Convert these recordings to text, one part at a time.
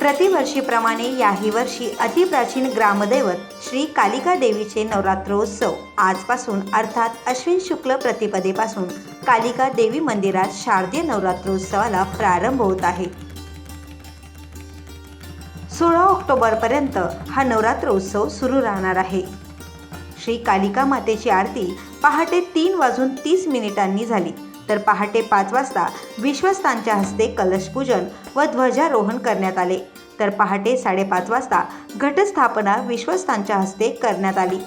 प्रतिवर्षीप्रमाणे याही वर्षी अतिप्राचीन ग्रामदैवत श्री कालिका देवीचे नवरात्रोत्सव आजपासून अर्थात अश्विन शुक्ल प्रतिपदेपासून कालिका देवी मंदिरात शारदीय नवरात्रोत्सवाला प्रारंभ होत आहे. सोळा ऑक्टोबरपर्यंत हा नवरात्रोत्सव सुरू राहणार आहे. श्री कालिका मातेची आरती पहाटे तीन वाजून तीस मिनिटांनी झाली. तर पहाटे पाच वाजता विश्वस्तांच्या हस्ते कलशपूजन व ध्वजारोहण करण्यात आले. तर पहाटे साडेपाच वाजता घटस्थापना विश्वस्तांच्या हस्ते करण्यात आली.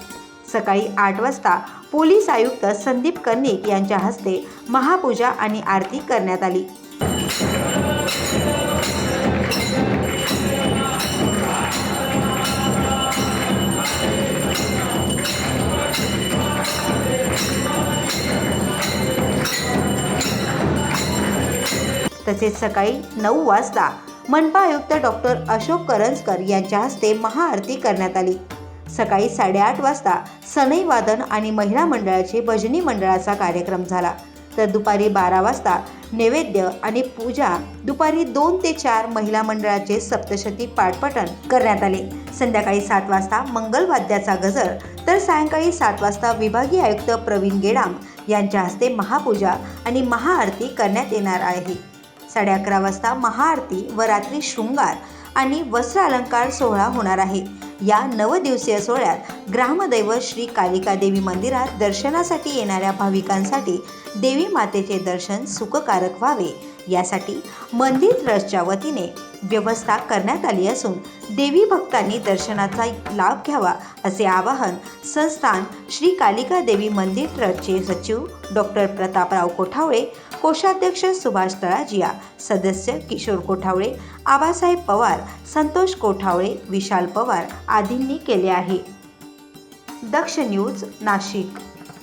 सकाळी आठ वाजता पोलीस आयुक्त संदीप कर्णिक यांच्या हस्ते महापूजा आणि आरती करण्यात आली. तसेच सकाळी नऊ वाजता मनपा आयुक्त डॉक्टर अशोक करंजकर यांच्या हस्ते महाआरती करण्यात आली. सकाळी साडेआठ वाजता सनई वादन आणि महिला मंडळाचे भजनी मंडळाचा कार्यक्रम झाला. तर दुपारी बारा वाजता नैवेद्य आणि पूजा दुपारी दोन ते चार महिला मंडळाचे सप्तशती पाठपठण करण्यात आले. संध्याकाळी सात वाजता मंगलवाद्याचा गजर तर सायंकाळी सात वाजता विभागीय आयुक्त प्रवीण गेडाम यांच्या हस्ते महापूजा आणि महाआरती करण्यात येणार आहे. साडे अकरा वाजता महाआरती व रात्री शृंगार आणि वस्त्र अलंकार सोहळा होणार आहे. या नवदिवसीय सोहळ्यात ग्रामदैवत श्री कालिका देवी मंदिरात दर्शनासाठी येणाऱ्या भाविकांसाठी देवी मातेचे दर्शन सुखकारक व्हावे. यासाठी मंदिर ट्रस्टच्या वतीने व्यवस्था करण्यात आली असून देवी भक्तांनी दर्शनाचा लाभ घ्यावा असे आवाहन संस्थान श्री कालिका देवी मंदिर ट्रस्टचे सचिव डॉक्टर प्रतापराव कोठावळे कोषाध्यक्ष सुभाष तळाजिया सदस्य किशोर कोठावळे आबासाहेब पवार संतोष कोठावळे विशाल पवार आदींनी केले आहे. दक्ष न्यूज नाशिक.